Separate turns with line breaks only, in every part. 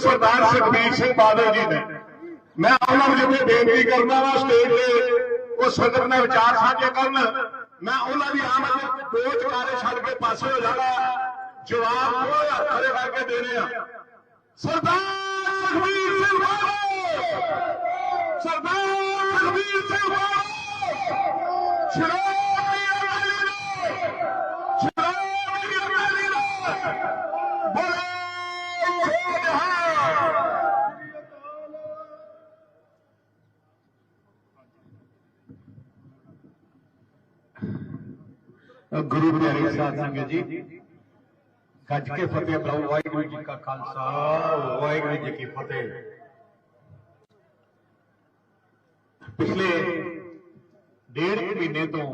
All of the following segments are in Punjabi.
ਸਰਦਾਰ ਸੁਖਬੀਰ ਸਿੰਘ ਬਾਦਲ ਜੀ ਨੇ। ਮੈਂ ਉਹਨਾਂ ਨੂੰ ਜਿੱਥੇ ਬੇਨਤੀ ਕਰਦਾ ਵਾ ਸਟੇਜ ਤੇ ਉਹ ਸਦਰ ਨਾਲ ਵਿਚਾਰ ਸਾਂਝੇ ਕਰਨ। ਮੈਂ ਉਹਨਾਂ ਦੀ ਆਮਦ ਦੋ ਚਕਾਰੇ ਛੱਡ ਕੇ ਪਾਸੇ ਹੋ ਜਾਣਾ। ਜਵਾਬ ਉਹ ਹੱਥ ਕਰਕੇ ਦੇਣੇ ਆ। ਸਰਦਾਰ ਸੁਖਬੀਰ ਸਿੰਘ ਬਾਦਲ! ਸਰਦਾਰ ਸੁਖਬੀਰ ਸਿੰਘ ਬਾਦਲ!
ਸਾਧ ਸੰਗਤ ਜੀ। ਗੱਜ ਕੇ ਫਤਿਹ ਬੁਲਾਓ ਵਾਹਿਗੁਰੂ ਜੀ ਕਾ ਖਾਲਸਾ, ਵਾਹਿਗੁਰੂ ਜੀ ਕੀ ਫਤਿਹ। ਪਿਛਲੇ ਡੇਢ ਮਹੀਨੇ ਤੋਂ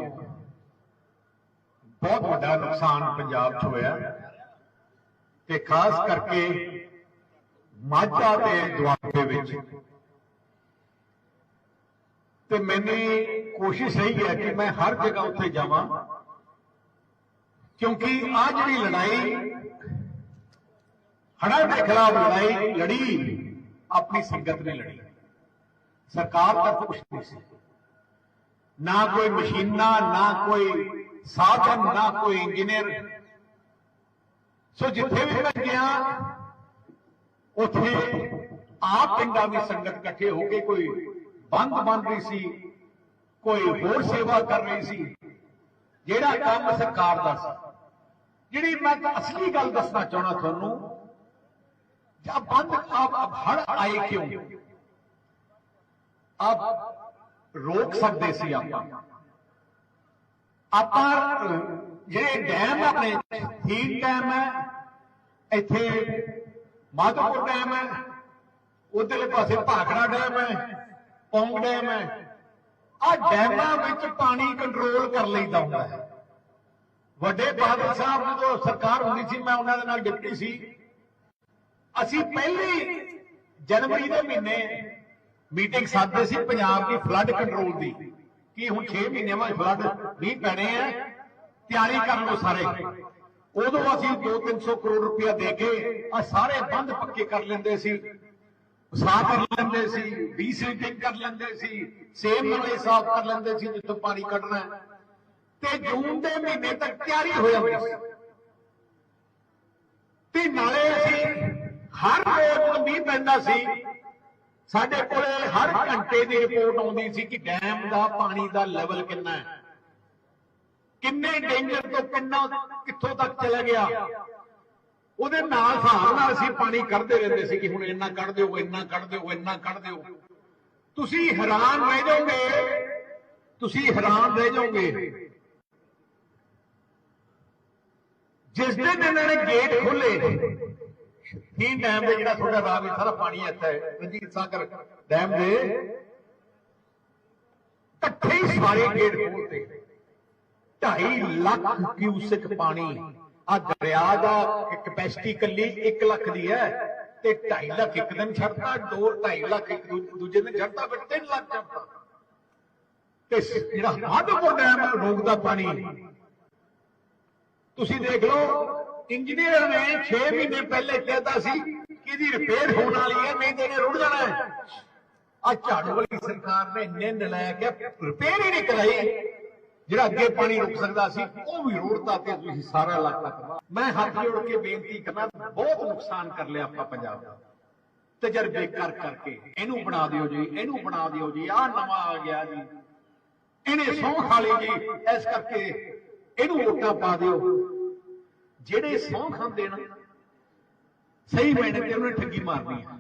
ਬਹੁਤ ਵੱਡਾ ਨੁਕਸਾਨ ਪੰਜਾਬ 'ਚ ਹੋਇਆ ਤੇ ਖਾਸ ਕਰਕੇ ਮਾਝਾ ਤੇ ਦੁਆਬੇ ਵਿੱਚ। ਤੇ ਮੈਨੇ ਕੋਸ਼ਿਸ਼ ਇਹੀ ਹੈ ਕਿ ਮੈਂ ਹਰ ਜਗ੍ਹਾ ਉੱਥੇ ਜਾਵਾਂ। ਕਿਉਂਕਿ ਆ ਜਿਹੜੀ ਲੜਾਈ ਹੜ੍ਹਾਂ ਦੇ ਖਿਲਾਫ ਲੜਾਈ ਲੜੀ ਆਪਣੀ ਸੰਗਤ ਨੇ ਲੜੀ ਸਰਕਾਰ ਦਾ ਕੁਛ ਨਹੀਂ ਸੀ ਨਾ ਕੋਈ ਮਸ਼ੀਨਾਂ ਨਾ ਕੋਈ ਸਾਧਨ ਨਾ ਕੋਈ ਇੰਜੀਨੀਅਰ ਸੋ ਜਿੱਥੇ ਵੀ ਮੈਂ ਗਿਆ ਉੱਥੇ ਆਪ ਪਿੰਡਾਂ ਦੀ ਸੰਗਤ ਇਕੱਠੇ ਹੋ ਕੇ ਕੋਈ ਬੰਦ ਬਣ ਰਹੀ ਸੀ ਕੋਈ ਹੋਰ ਸੇਵਾ ਕਰ ਰਹੀ ਸੀ ਜਿਹੜਾ ਕੰਮ ਸਰਕਾਰ ਦਾ ਸੀ ਜਿਹੜੀ ਮੈਂ ਅਸਲੀ ਗੱਲ ਦੱਸਣਾ ਚਾਹਣਾ ਤੁਹਾਨੂੰ ਜਦ ਬੰਦ ਆਪ ਹੜ ਆਏ ਕਿਉਂ? ਆਪ ਰੋਕ ਸਕਦੇ ਸੀ ਆਪਾਂ। ਆਪਾਂ, ਜਿਹੜੇ ਡੈਮ ਆਪਣੇ ਥੀਨ ਡੈਮ ਹੈ, ਇੱਥੇ ਮਾਧੋਪੁਰ ਡੈਮ ਹੈ, ਉਧਰਲੇ ਪਾਸੇ ਭਾਖੜਾ ਡੈਮ ਹੈ, ਪੌਂਗ ਡੈਮ ਹੈ ਆ ਡੈਮਾਂ ਵਿੱਚ ਪਾਣੀ ਕੰਟਰੋਲ ਕਰ ਲਈਦਾ ਹੁੰਦਾ ਹੈ। ਵੱਡੇ ਬਾਦਲ ਸਾਹਿਬ ਜਦੋਂ ਸਰਕਾਰ ਹੁੰਦੀ ਸੀ, ਮੈਂ ਉਹਨਾਂ ਦੇ ਨਾਲ ਡਿਪਟੀ ਸੀ। ਅਸੀਂ ਪਹਿਲੀ ਜਨਵਰੀ ਦੇ ਮਹੀਨੇ ਮੀਟਿੰਗ ਸਾਧਦੇ ਸੀ ਪੰਜਾਬ ਦੀ ਫਲੱਡ ਕੰਟਰੋਲ ਦੀ, ਕਿ ਹੁਣ 6 ਮਹੀਨਿਆਂ ਬਾਅਦ ਫਲੱਡ ਨਹੀਂ ਪੈਣੇ ਆ, ਤਿਆਰੀ ਕਰ ਲਓ ਸਾਰੇ। ਉਦੋਂ ਅਸੀਂ 2-300 ਕਰੋੜ ਰੁਪਇਆ ਦੇ ਕੇ ਆ ਸਾਰੇ ਬੰਦ ਪੱਕੇ ਕਰ ਲੈਂਦੇ ਸੀ। ਸਾਫ਼ ਕਰ ਲੈਂਦੇ ਸੀ, ਡੀਸਿਲਟਿੰਗ ਕਰ ਲੈਂਦੇ ਸੀ ਸੇਮ ਨਾਲੇ ਸਾਫ਼ ਕਰ ਲੈਂਦੇ ਸੀ, ਜਿੱਥੋਂ ਪਾਣੀ ਕੱਢਣਾ। ਹੈ ਤੇ ਜੂਨ ਦੇ ਮਹੀਨੇ ਤੱਕ ਤਿਆਰੀ ਹੋ ਜਾਂਦੀ ਸੀ। ਤੇ ਨਾਲੇ ਅਸੀਂ ਹਰ ਰੋਜ਼ ਮੀਂਹ ਪੈਂਦਾ ਸੀ, ਸਾਡੇ ਕੋਲੇ ਹਰ ਘੰਟੇ ਦੀ ਰਿਪੋਰਟ ਆਉਂਦੀ ਸੀ ਕਿ ਡੈਮ ਦਾ ਪਾਣੀ ਦਾ ਲੈਵਲ ਕਿੰਨਾ ਹੈ। ਕਿੰਨੇ ਡੇਂਜਰ ਤੋਂ ਕਿੰਨਾ ਕਿੱਥੋਂ ਤੱਕ ਚਲਾ ਗਿਆ। ਉਹਦੇ ਨਾਲ ਹਿਸਾਬ ਨਾਲ ਅਸੀਂ ਪਾਣੀ ਕੱਢਦੇ ਰਹਿੰਦੇ ਸੀ ਕਿ ਹੁਣ ਇੰਨਾ ਕੱਢ ਦਿਓ, ਇੰਨਾ ਕੱਢ ਦਿਓ, ਇੰਨਾ ਕੱਢ ਦਿਓ। ਤੁਸੀਂ ਹੈਰਾਨ ਰਹਿ ਜਾਓਗੇ, ਤੁਸੀਂ ਹੈਰਾਨ ਰਹਿ ਜਾਓਗੇ ਜਿਸ ਦਿਨ ਇਹਨਾਂ ਨੇ ਗੇਟ ਖੋਲੇ ਤੀਨ ਡੈਮ ਦੇ ਜਿਹੜਾ ਤੁਹਾਡਾ ਰਾਹ ਸਾਰਾ ਪਾਣੀ ਇੱਥੇ ਹੈ ਰਣਜੀਤ ਸਾਗਰ ਡੈਮ ਦੇ ਇਕੱਠੇ ਹੀ ਸਾਰੇ ਗੇਟ ਖੋਲਤੇ 2.5 ਲੱਖ ਕਿਊਸਿਕ ਪਾਣੀ ਆ ਦਰਿਆ ਦਾ ਕੈਪੈਸਿਟੀ ਕੱਲੀ 1 ਲੱਖ ਦੀ ਹੈ ਤੇ 2.5 ਲੱਖ ਇੱਕ ਦਿਨ ਛੱਡਦਾ 2 2.5 ਲੱਖ ਇੱਕ ਦੂਜੇ ਦਿਨ ਛੱਡਦਾ ਫਿਰ 3 ਲੱਖ ਛੱਡਦਾ ਤੇ ਜਿਹੜਾ ਮਾਧੋਪੁਰ ਡੈਮ ਹੈ, ਰੋਕਦਾ ਪਾਣੀ। ਤੁਸੀਂ ਦੇਖ ਲਓ ਇੰਜੀਨੀਅਰ ਨੇ 6 ਮਹੀਨੇ ਪਹਿਲੇ ਕਹਿਤਾ ਸੀ ਕਿ ਇਹਦੀ ਰਿਪੇਅਰ ਹੋਣ ਵਾਲੀ ਹੈ, ਨਹੀਂ ਤੇ ਇਹਨੇ ਰੁੜ ਜਾਣਾ ਹੈ। ਆ ਝਾੜੂ ਵਾਲੀ ਸਰਕਾਰ ਨੇ ਇੰਨੇ ਨਲਾਇਕ ਹੈ ਰਿਪੇਅਰ ਹੀ ਨਹੀਂ ਕਰਾਈ। ਜਿਹੜਾ ਅੱਗੇ ਪਾਣੀ ਰੁਕ ਸਕਦਾ ਸੀ, ਉਹ ਵੀ ਰੋੜਤਾ ਤੇ ਤੁਸੀਂ ਸਾਰਾ ਇਲਾਕਾ ਤਬਾਹ ਮੈਂ ਹੱਥ ਜੋੜ ਕੇ ਬੇਨਤੀ ਕਰਨਾ, ਬਹੁਤ ਨੁਕਸਾਨ ਕਰ ਲਿਆ ਆਪਾਂ ਪੰਜਾਬ ਦਾ। ਤਜਰਬੇ ਕਰ ਕਰਕੇ, ਇਹਨੂੰ ਬਣਾ ਦਿਓ ਜੀ, ਇਹਨੂੰ ਬਣਾ ਦਿਓ ਜੀ, ਆਹ ਨਵਾਂ ਆ ਗਿਆ ਜੀ। ਇਹਨੇ ਸੌਂ ਖਾ ਲਈ ਜੀ, ਇਸ ਕਰਕੇ ਇਹਨੂੰ ਵੋਟਾਂ ਪਾ ਦਿਓ। ਜਿਹੜੇ ਸੌਂ ਖਾਂਦੇ ਨਾ, ਸਹੀ ਮੈਨੇ ਤੇ ਉਹਨੇ ਠੱਗੀ ਮਾਰਨੀ ਹੈ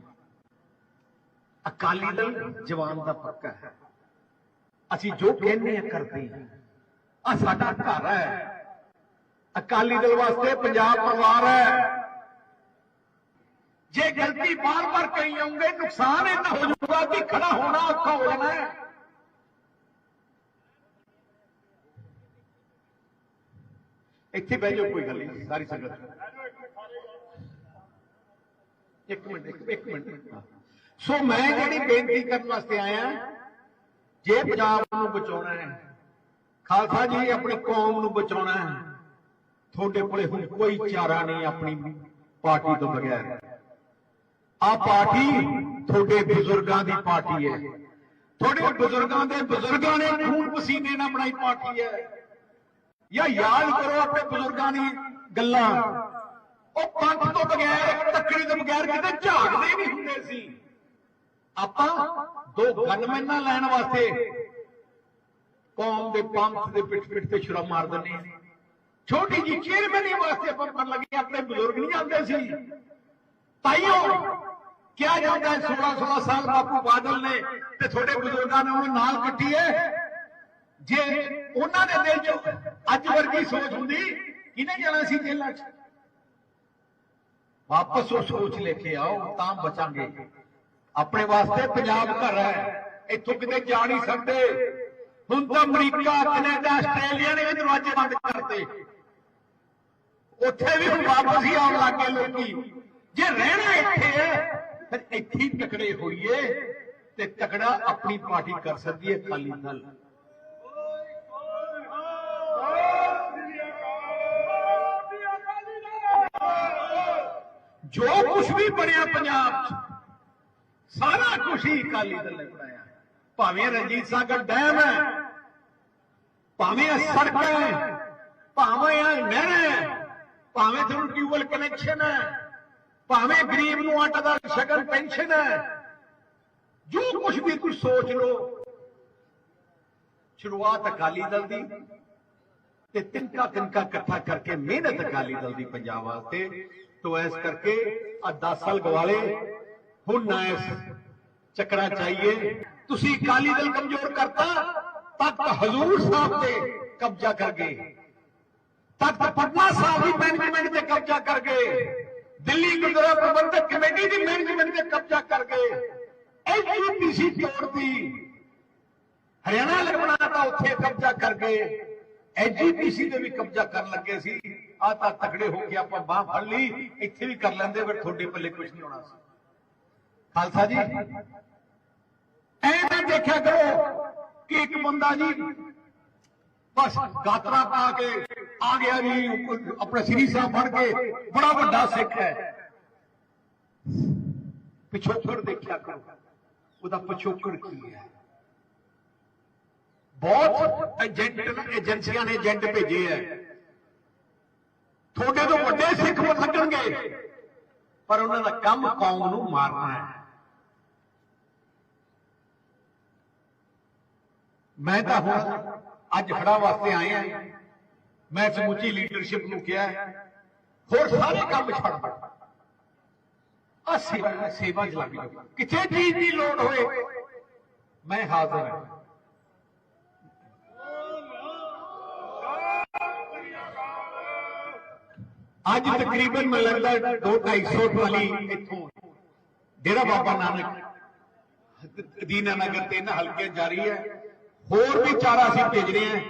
ਅਕਾਲੀ ਦਲ ਜਵਾਨ ਦਾ ਪੱਕਾ ਹੈ। ਅਸੀਂ ਜੋ ਕਹਿੰਦੇ ਆ, ਕਰਦੇ ਹਾਂ ਆ ਸਾਡਾ ਘਰ ਹੈ। ਅਕਾਲੀ ਦਲ ਵਾਸਤੇ ਪੰਜਾਬ ਪਰਿਵਾਰ ਹੈ। ਜੇ ਗਲਤੀ ਬਾਰ-ਬਾਰ ਕਰੀ ਜਾਓਗੇ, ਨੁਕਸਾਨ ਇੰਨਾ ਹੋ ਜਾਊਗਾ ਕਿ ਖੜਾ ਹੋਣਾ ਔਖਾ ਹੋ ਜਾਣਾ ਹੈ। ਇੱਥੇ ਬਹਿ ਜਾਓ, ਕੋਈ ਗੱਲ ਨਹੀਂ, ਸਾਰੀ ਸੰਗਤ। ਇੱਕ ਮਿੰਟ, ਇੱਕ- ਇੱਕ ਮਿੰਟ। ਸੋ ਮੈਂ ਜਿਹੜੀ ਬੇਨਤੀ ਕਰਨ ਵਾਸਤੇ ਆਇਆ, ਜੇ ਪੰਜਾਬ ਨੂੰ ਬਚਾਉਣਾ ਹੈ, ਖਾਲਸਾ ਜੀ ਆਪਣੀ ਕੌਮ ਨੂੰ ਬਚਾਉਣਾ ਹੈ, ਤੁਹਾਡੇ ਕੋਲੇ ਹੁਣ ਕੋਈ ਚਾਰਾ ਨਹੀਂ ਆਪਣੀ ਪਾਰਟੀ ਤੋਂ ਬਗੈਰ। ਆ ਪਾਰਟੀ ਤੁਹਾਡੇ ਬਜ਼ੁਰਗਾਂ ਦੀ ਪਾਰਟੀ ਹੈ। ਤੁਹਾਡੇ ਬਜ਼ੁਰਗਾਂ ਦੇ ਬਜ਼ੁਰਗਾਂ ਨੇ ਖੂਨ ਪਸੀਨੇ ਨਾਲ ਬਣਾਈ ਪਾਰਟੀ ਹੈ। ਜਾਂ ਯਾਦ ਕਰੋ ਆਪਣੇ ਬਜ਼ੁਰਗਾਂ ਦੀ ਗੱਲਾਂ। ਉਹ ਪੰਥ ਤੋਂ ਬਗੈਰ ਤੱਕੜੀ ਤੋਂ ਬਗੈਰ ਕਿਤੇ ਝਾਕਦੇ ਨਹੀਂ ਹੁੰਦੇ ਸੀ। ਆਪਾਂ ਦੋ ਗਨਮੈਨਾਂ ਲੈਣ ਵਾਸਤੇ ਕੌਮ ਦੇ ਪੰਥ ਦੇ ਪਿੱਠ ਪਿੱਠ ਤੇ ਛੁਰਾ ਮਾਰ ਦਿੰਦੇ ਛੋਟੀ ਜੀ ਚੇਅਰਮੈਨੀ ਵਾਸਤੇ ਆਪਾਂ ਮਨ ਲੱਗੇ, ਆਪਣੇ ਬਜ਼ੁਰਗ ਨਹੀਂ ਆਉਂਦੇ ਸੀ। ਤਾਈਓ, ਕਿਹਾ ਜਾਂਦਾ ਹੈ 16 16 ਸਾਲ ਬਾਪੂ ਬਾਦਲ ਨੇ ਤੇ ਤੁਹਾਡੇ ਬਜ਼ੁਰਗਾਂ ਨੇ ਉਹਨੂੰ ਨਾਲ ਕੱਟੀ ਹੈ। ਜੇ ਉਹਨਾਂ ਦੇ ਦਿਲ 'ਚ ਅੱਜ ਵਰਗੀ ਸੋਚ ਹੁੰਦੀ, ਕਿਹਨੇ ਜਾਣਾ ਸੀ ਜੇਲ੍ਹਾਂ 'ਚ? ਵਾਪਸ ਉਹ ਸੋਚ ਲੈ ਕੇ ਆਓ, ਤਾਂ ਬਚਾਂਗੇ। ਆਪਣੇ ਵਾਸਤੇ ਪੰਜਾਬ ਘਰ ਹੈ, ਇੱਥੋਂ ਕਿਤੇ ਜਾ ਨਹੀਂ ਸਕਦੇ। ਹੁਣ ਤਾਂ ਅਮਰੀਕਾ, ਕੈਨੇਡਾ, ਆਸਟ੍ਰੇਲੀਆ ਨੇ ਵੀ ਦਰਵਾਜ਼ੇ ਬੰਦ ਕਰਤੇ। ਉੱਥੇ ਵੀ ਹੁਣ ਵਾਪਸ ਹੀ ਆਉਣ ਲੱਗੇ ਲੋਕੀ। ਜੇ ਰਹਿਣਾ ਇੱਥੇ ਹੈ, ਫਿਰ ਇੱਥੇ ਹੀ ਤਕੜੇ ਹੋਈਏ ਤੇ ਤਕੜਾ ਆਪਣੀ ਪਾਰਟੀ ਕਰ ਸਕਦੀ ਹੈ ਖਾਲੀ ਦਲ। ਜੋ ਕੁਝ ਵੀ ਬਣਿਆ ਪੰਜਾਬ 'ਚ, ਸਾਰਾ ਕੁਝ ਹੀ ਅਕਾਲੀ ਦਲ ਨੇ ਬਣਾਇਆ। ਭਾਵੇਂ ਰਣਜੀਤ ਸਾਗਰ ਡੈਮ ਹੈ, ਭਾਵੇਂ ਇਹ ਸੜਕ ਹੈ, ਭਾਵੇਂ ਇਹ ਨਹਿਰ ਹੈ, ਭਾਵੇਂ ਤੁਹਾਨੂੰ ਟਿਊਬਲ ਕਨੈਕਸ਼ਨ ਹੈ, ਭਾਵੇਂ ਗਰੀਬ ਨੂੰ ਆਟਾ ਦਾ ਸ਼ਗਨ ਪੈਨਸ਼ਨ ਹੈ, ਜੋ ਕੁਝ ਵੀ ਤੁਸੀਂ ਸੋਚ ਲਓ, ਸ਼ੁਰੂਆਤ ਅਕਾਲੀ ਦਲ ਦੀ ਤੇ ਤਿੰਕਾ ਤਿੰਕਾ ਇਕੱਠਾ ਕਰਕੇ ਮਿਹਨਤ ਅਕਾਲੀ ਦਲ ਦੀ ਪੰਜਾਬ ਵਾਸਤੇ ਤੋ ਐਸ ਕਰਕੇ ਆ 10 ਹੁਣ ਨਾ ਇਸ ਚੱਕਣਾ ਚਾਹੀਏ ਤੁਸੀਂ ਅਕਾਲੀ ਦਲ ਕਮਜ਼ੋਰ ਕਰਤਾ ਤੱਕ ਹਜ਼ੂਰ ਸਾਹਿਬ ਤੇ ਕਬਜ਼ਾ ਕਰ ਗਏ। ਤੱਕ ਪਟਨਾ ਸਾਹਿਬ ਦੀ ਮੈਨੇਜਮੈਂਟ ਤੇ ਕਬਜ਼ਾ ਕਰ ਗਏ। ਦਿੱਲੀ ਗੁਰਦੁਆਰਾ ਪ੍ਰਬੰਧਕ ਕਮੇਟੀ ਦੀ ਮੈਨੇਜਮੈਂਟ ਤੇ ਕਬਜ਼ਾ ਕਰ ਗਏ। ਐਜੀਪੀਸੀ ਤੋੜਦੀ ਹਰਿਆਣਾ ਲਗਣਾ ਤਾਂ ਉੱਥੇ ਕਬਜ਼ਾ ਕਰ ਗਏ। ਐਜੀਪੀਸੀ ਤੇ ਵੀ ਕਬਜ਼ਾ ਕਰਨ ਲੱਗੇ ਸੀ। ਆ ਤਾਂ ਤਕੜੇ ਹੋ ਕੇ ਆਪਾਂ ਬਾਹ ਫੜ ਲਈ, ਇੱਥੇ ਵੀ ਕਰ ਲੈਂਦੇ, ਫਿਰ ਤੁਹਾਡੇ ਪੱਲੇ ਕੁਝ ਨਹੀਂ ਹੋਣਾ ਸੀ। ਖਾਲਸਾ ਜੀ ਐ ਨਾ ਦੇਖਿਆ ਕਰੋ ਕਿ ਇੱਕ ਬੰਦਾ ਜੀ ਬਸ ਗਾਤਰਾ ਪਾ ਕੇ ਆ ਗਿਆ ਜੀ, ਆਪਣੇ ਸ੍ਰੀ ਸਾਹਿਬ ਬਣ ਕੇ, ਬੜਾ ਵੱਡਾ ਸਿੱਖ ਹੈ। ਪਿਛੋਕੜ ਦੇਖਿਆ ਕਰੋ, ਉਹਦਾ ਪਿਛੋਕੜ ਕੀ ਹੈ? ਬਹੁਤ ਏਜੰਟ ਏਜੰਸੀਆਂ ਨੇ ਏਜੰਟ ਭੇਜੇ ਐ ਤੁਹਾਡੇ ਤੋਂ ਵੱਡੇ ਸਿੱਖ ਲੱਗਣਗੇ, ਪਰ ਉਹਨਾਂ ਦਾ ਕੰਮ ਕੌਮ ਨੂੰ ਮਾਰਨਾ ਹੈ। ਮੈਂ ਤਾਂ ਹੁਣ ਅੱਜ ਖੜਾ ਵਾਸਤੇ ਆਇਆ ਮੈਂ ਸਮੁੱਚੀ ਲੀਡਰਸ਼ਿਪ ਨੂੰ ਕਿਹਾ ਹੋਰ ਸਾਰੇ ਕੰਮ ਛੱਡ ਦਿਓ ਆ ਸੇਵਾ ਸੇਵਾ ਚ ਲੱਗ ਜਾਓ। ਕਿੱਥੇ ਚੀਜ਼ ਦੀ ਲੋੜ ਹੋਏ? ਮੈਂ ਹਾਜ਼ਰ ਹਾਂ। ਅੱਜ ਤਕਰੀਬਨ ਮੈਨੂੰ ਲੱਗਦਾ 2 250 ਟਰਾਲੀ ਇੱਥੋਂ ਡੇਰਾ ਬਾਬਾ ਨਾਨਕ, ਦੀਨਾ ਨਗਰ ਤੇ ਇਹਨਾਂ ਹਲਕੇ ਜਾਰੀ ਹੈ। ਹੋਰ ਵੀ ਚਾਰਾ ਅਸੀਂ ਭੇਜ ਰਹੇ ਹਾਂ।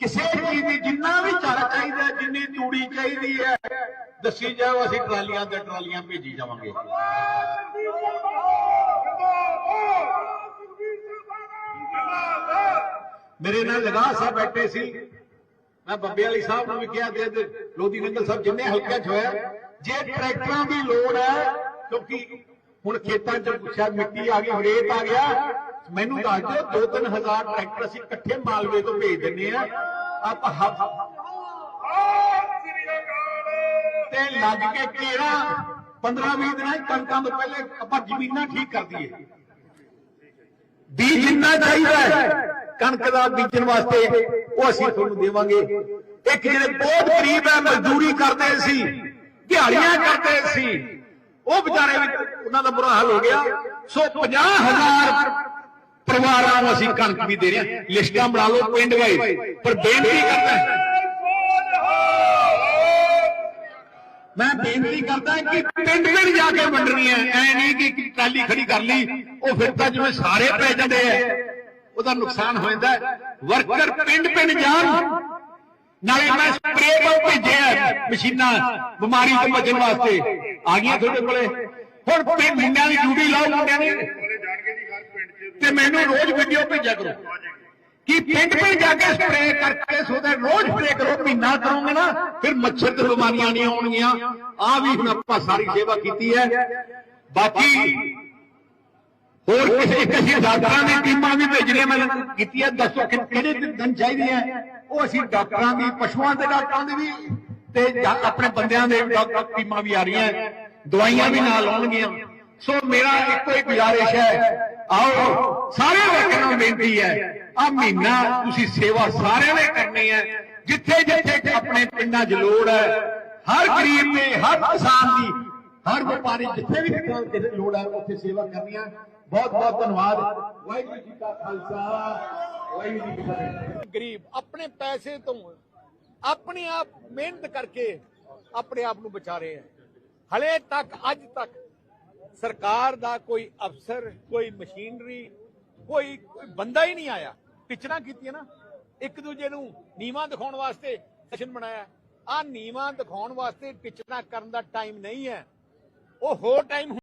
ਕਿਸੇ ਚੀਜ਼ ਦੀ ਜਿੰਨਾ ਵੀ ਚਾਰਾ ਚਾਹੀਦਾ, ਜਿੰਨੀ ਤੂੜੀ ਚਾਹੀਦੀ ਹੈ, ਦੱਸੀ ਜਾਓ, ਅਸੀਂ ਟਰਾਲੀਆਂ ਤੇ ਟਰਾਲੀਆਂ ਭੇਜੀ ਜਾਵਾਂਗੇ। ਮੇਰੇ ਨਾਲ ਲਗਾ ਸਾਹਿਬ ਬੈਠੇ ਸੀ। ਮੈਂ ਬੱਬੇ ਵਾਲੀ ਸਾਹਿਬ ਨੂੰ ਵੀ ਕਿਹਾ ਤੇ ਲੋਧੀ ਨੰਗਲ ਸਾਹਿਬ ਜਿੰਨੇ ਹਲਕਿਆਂ 'ਚ ਹੋਇਆ, ਜੇ ਟਰੈਕਟਰਾਂ ਦੀ ਲੋੜ ਹੈ, ਕਿਉਂਕਿ ਹੁਣ ਖੇਤਾਂ 'ਚ ਪੁੱਛਿਆ ਮਿੱਟੀ ਆ ਗਈ, ਰੇਤ ਆ ਗਿਆ, ਮੈਨੂੰ ਦੱਸ ਦਿਓ 2-3000 ਟਰੈਕਟਰ ਅਸੀਂ ਇਕੱਠੇ ਮਾਲਵੇ ਤੋਂ ਭੇਜ ਦਿੰਨੇ ਆ ਆਪਾਂ ਤੇ ਲੱਗ ਕੇ ਕਿਹੜਾ 15-20 ਦਿਨਾਂ ਕਣਕਾਂ ਤੋਂ ਪਹਿਲੇ ਆਪਾਂ ਜ਼ਮੀਨਾਂ ਠੀਕ ਕਰ ਦਈਏ। ਬੀਜ ਜਿੰਨਾ ਚਾਹੀਦਾ ਹੈ, ਕਣਕ ਦਾ ਬੀਜਣ ਵਾਸਤੇ ਉਹ ਅਸੀਂ ਤੁਹਾਨੂੰ ਦੇਵਾਂਗੇ। ਇੱਕ ਜਿਹੜੇ ਬਹੁਤ ਗਰੀਬ ਹੈ, ਮਜ਼ਦੂਰੀ ਕਰਦੇ ਸੀ, ਦਿਹਾੜੀਆਂ ਕਰਦੇ ਸੀ, ਉਹ ਵਿਚਾਰੇ ਵੀ ਉਹਨਾਂ ਦਾ ਬੁਰਾ ਹਾਲ ਹੋ ਗਿਆ। ਸੋ 50000 ਪਰਿਵਾਰਾਂ ਨੂੰ ਅਸੀਂ ਕਣਕ ਵੀ ਦੇ ਰਹੇ ਹਾਂ। ਲਿਸਟਾਂ ਬਣਾ ਲਓ ਪਿੰਡ ਵਾਈਜ਼। ਪਰ ਬੇਨਤੀ ਕਰਦਾ ਮੈਂ ਬੇਨਤੀ ਕਰਦਾ ਕਿ ਪਿੰਡ ਪਿੰਡ ਜਾ ਕੇ ਵੰਡਣੀ ਹੈ। ਐ ਨਹੀਂ ਕਿ ਟਰਾਲੀ ਖੜੀ ਕਰ ਲਈ, ਉਹ ਫਿਰ ਤਾਂ ਜਿਵੇਂ ਸਾਰੇ ਪੈ ਜਾਂਦੇ ਆ। ਉਹਦਾ ਨੁਕਸਾਨ ਹੋ। ਜਾਂਦਾ ਵਰਕਰ ਪਿੰਡ ਪਿੰਡ ਜਾਣ। ਨਾਲੇ ਮੈਂ ਸਪਰੇਅ ਪੰਪ ਭੇਜਿਆ ਮਸ਼ੀਨਾਂ ਬਿਮਾਰੀ ਤੋਂ ਬਚਣ ਵਾਸਤੇ। ਆ ਗਈਆਂ ਤੁਹਾਡੇ ਕੋਲੇ। ਹੁਣ ਪਿੰਡ ਮੁੰਡਿਆਂ ਦੀ ਡਿਊਟੀ ਲਾਓ, ਮੁੰਡਿਆਂ ਦੀ। ਤੇ ਮੈਨੂੰ ਰੋਜ਼ ਵੀਡੀਓ ਭੇਜਿਆ ਕਰੋ। ਕਿ ਪਿੰਡ ਪਿੰਡ ਜਾ ਕੇ ਸਪਰੇਅ ਕਰਕੇ ਸੋਦਾ ਰੋਜ਼ ਸਪਰੇਅ ਕਰੋ, ਮਹੀਨਾ ਕਰੋਗੇ ਨਾ, ਫਿਰ ਮੱਛਰ ਤੇ ਬਿਮਾਰੀਆਂ ਨਹੀਂ ਆਉਣਗੀਆਂ। ਆ ਵੀ ਹੁਣ ਆਪਾਂ ਸਾਰੀ ਸੇਵਾ ਕੀਤੀ ਹੈ। ਬਾਕੀ ਹੋਰ ਕਿਸੇ ਇੱਕ ਡਾਕਟਰਾਂ ਦੀ ਟੀਮਾਂ ਵੀ ਭੇਜਣੀਆਂ ਮੈਂ ਕੀਤੀਆਂ ਦੱਸੋ ਕਿਹੜੇ ਦਿਨ ਚਾਹੀਦੀਆਂ? ਉਹ ਅਸੀਂ ਡਾਕਟਰਾਂ ਦੀ, ਪਸ਼ੂਆਂ ਦੇ ਡਾਕਟਰਾਂ ਦੀ ਵੀ, ਤੇ ਆਪਣੇ ਬੰਦਿਆਂ ਦੇ ਡਾਕਟਰ ਟੀਮਾਂ ਵੀ ਆ ਰਹੀਆਂ। ਦਵਾਈਆਂ ਵੀ ਨਾਲ ਆਉਣਗੀਆਂ। ਸੋ ਮੇਰਾ ਇੱਕੋ ਹੀ ਗੁਜ਼ਾਰਿਸ਼ ਹੈ, ਆਓ ਸਾਰੇ ਲੋਕਾਂ ਨੂੰ ਬੇਨਤੀ ਹੈ ਆ ਮਹੀਨਾ ਤੁਸੀਂ ਸੇਵਾ ਸਾਰਿਆਂ ਨੇ ਕਰਨੀ ਹੈ। ਜਿੱਥੇ ਜਿੱਥੇ ਆਪਣੇ ਪਿੰਡਾਂ 'ਚ ਲੋੜ ਹੈ, ਹਰ ਗਰੀਬ ਦੇ ਹਰ ਕਿਸਾਨ ਦੀ, ਹਰ ਵਪਾਰੀ ਜਿੱਥੇ ਵੀ ਲੋੜ ਹੈ, ਉੱਥੇ ਸੇਵਾ ਕਰਨੀ ਹੈ। ਬਹੁਤ ਬਹੁਤ ਧੰਨਵਾਦ। ਵਾਹਿਗੁਰੂ ਜੀ ਕਾ ਖਾਲਸਾ, ਵਾਹਿਗੁਰੂ ਜੀ ਕੀ ਫਤਿਹ।
ਗਰੀਬ ਆਪਣੇ ਪੈਸੇ ਤੋਂ ਆਪਣੇ ਆਪ ਮਿਹਨਤ ਕਰਕੇ ਆਪਣੇ ਆਪ ਨੂੰ ਬਚਾ ਰਹੇ ਹੈ ਹਲੇ ਤੱਕ, ਅੱਜ ਤੱਕ ਸਰਕਾਰ ਦਾ ਕੋਈ ਅਫਸਰ, ਕੋਈ ਮਸ਼ੀਨਰੀ, ਕੋਈ ਕੋਈ ਬੰਦਾ ਹੀ ਨਹੀਂ ਆਇਆ। ਟਿਚਰਾਂ ਕੀਤੀਆਂ ਨਾ, ਇੱਕ ਦੂਜੇ ਨੂੰ ਨੀਵਾਂ ਦਿਖਾਉਣ ਵਾਸਤੇ ਸੈਸ਼ਨ ਬਣਾਇਆ। ਆ ਨੀਵਾਂ ਦਿਖਾਉਣ ਵਾਸਤੇ ਟਿਚਰਾਂ ਕਰਨ ਦਾ ਟਾਈਮ ਨਹੀਂ ਹੈ। ਉਹ ਹੋਰ ਟਾਈਮ